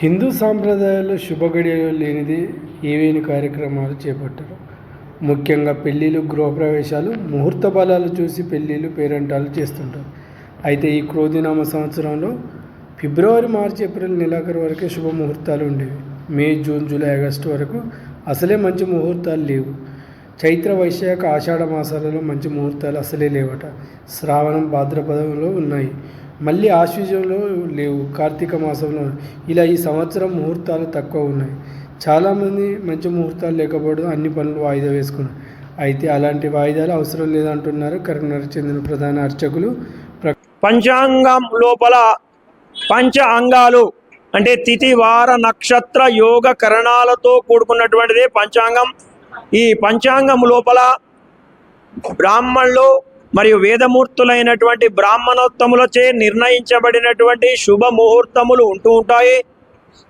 హిందూ సాంప్రదాయాల్లో శుభగడియలు లేనిది ఏవేని కార్యక్రమాలు చేపట్టారు. ముఖ్యంగా పెళ్ళిళ్ళు గృహప్రవేశాలు ముహూర్త బలాలు చూసి పెళ్ళిళ్ళు పేరంటాలు చేస్తుంటారు. అయితే ఈ క్రోధినామ సంవత్సరంలో ఫిబ్రవరి మార్చి ఏప్రిల్ నెలాఖరు వరకే శుభ ముహూర్తాలు ఉండేవి. మే జూన్ జూలై ఆగస్టు వరకు అసలే మంచి ముహూర్తాలు లేవు. చైత్ర వైశాఖ ఆషాఢ మాసాలలో మంచి ముహూర్తాలు అసలే లేవట. శ్రావణం భాద్రపదంలో ఉన్నాయి. మళ్ళీ ఆశ్వజంలో లేవు. కార్తీక మాసంలో ఇలా ఈ సంవత్సరం ముహూర్తాలు తక్కువ ఉన్నాయి. చాలామంది మంచి ముహూర్తాలు లేకపోవడం అన్ని పనులు వాయిదా వేసుకున్నారు. అయితే అలాంటి వాయిదాలు అవసరం లేదంటున్నారు కరీంనగర్ చెందిన ప్రధాన అర్చకులు. పంచాంగం లోపల పంచ అంగాలు అంటే తిథి వార నక్షత్ర యోగ కరణాలతో కూడుకున్నటువంటిది పంచాంగం. ఈ పంచాంగం లోపల బ్రాహ్మణులు మరియు వేదమూర్తులైనటువంటి బ్రాహ్మణోత్తములచే నిర్ణయించబడినటువంటి శుభ ముహూర్తములు ఉంటూ ఉంటాయి.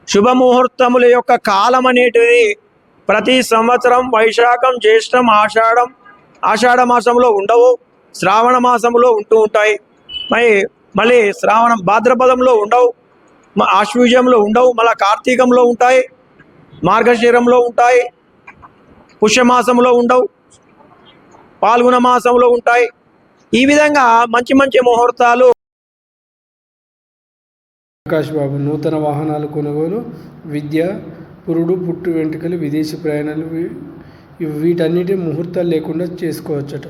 శుభ ముహూర్తముల యొక్క కాలం అనేటిది ప్రతి సంవత్సరం వైశాఖం జ్యేష్టం ఆషాఢం ఆషాఢ మాసంలో ఉండవు. శ్రావణ మాసంలో ఉంటూ ఉంటాయి. మరి మళ్ళీ శ్రావణం భాద్రపదంలో ఉండవు. మ- ఆశ్వీజంలో ఉండవు. మళ్ళీ కార్తీకంలో ఉంటాయి. మార్గశీరంలో ఉంటాయి. పుష్యమాసంలో ఉండవు పాల్గొన మాసంలో ఉంటాయి. ఈ విధంగా మంచి మంచి ముహూర్తాలు ప్రకాష్ బాబు నూతన వాహనాలు కొనుగోలు విద్య పురుడు పుట్టు వెంట్రుకలు విదేశీ ప్రయాణాలు వీటన్నిటి ముహూర్తాలు లేకుండా చేసుకోవచ్చట.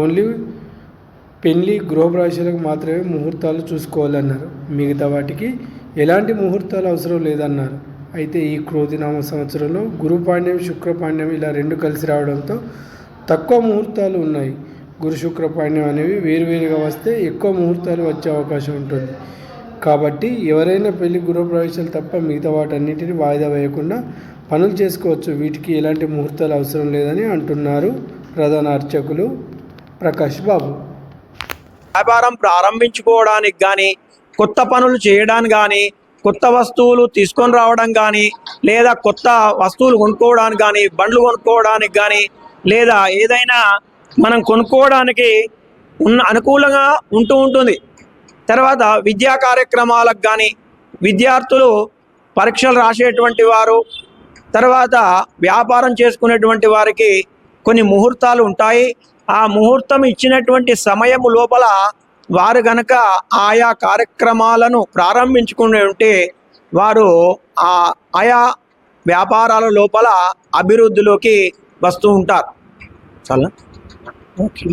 ఓన్లీ పెళ్ళి గృహప్రవేశాలకు మాత్రమే ముహూర్తాలు చూసుకోవాలన్నారు. మిగతా వాటికి ఎలాంటి ముహూర్తాలు అవసరం లేదన్నారు. అయితే ఈ క్రోధినామ సంవత్సరంలో గురుపాండ్యం శుక్రపాండ్యం ఇలా రెండు కలిసి రావడంతో తక్కువ ముహూర్తాలు ఉన్నాయి. గురు శుక్రపాండ్యం అనేవి వేరువేరుగా వస్తే ఎక్కువ ముహూర్తాలు వచ్చే అవకాశం ఉంటుంది. కాబట్టి ఎవరైనా పెళ్ళి గృహప్రవేశాలు తప్ప మిగతా వాటన్నిటిని వాయిదా వేయకుండా పనులు చేసుకోవచ్చు. వీటికి ఎలాంటి ముహూర్తాలు అవసరం లేదని అంటున్నారు ప్రధాన అర్చకులు ప్రకాష్ బాబు. వ్యాపారం ప్రారంభించుకోవడానికి కానీ కొత్త పనులు చేయడానికి కానీ కొత్త వస్తువులు తీసుకొని రావడం కానీ లేదా కొత్త వస్తువులు కొనుక్కోవడానికి కానీ బండ్లు కొనుక్కోవడానికి కానీ లేదా ఏదైనా మనం కొనుక్కోవడానికి ఉన్న అనుకూలంగా ఉంటూ ఉంటుంది. తర్వాత విద్యా కార్యక్రమాలకు కానీ విద్యార్థులు పరీక్షలు రాసేటువంటి వారు తర్వాత వ్యాపారం చేసుకునేటువంటి వారికి కొన్ని ముహూర్తాలు ఉంటాయి. ఆ ముహూర్తం ఇచ్చినటువంటి సమయం లోపల వారు గనక ఆయా కార్యక్రమాలను ప్రారంభించుకుని ఉంటే వారు ఆ ఆయా వ్యాపారాల లోపల అభివృద్ధిలోకి వస్తూ ఉంటారు. చాలా ఓకే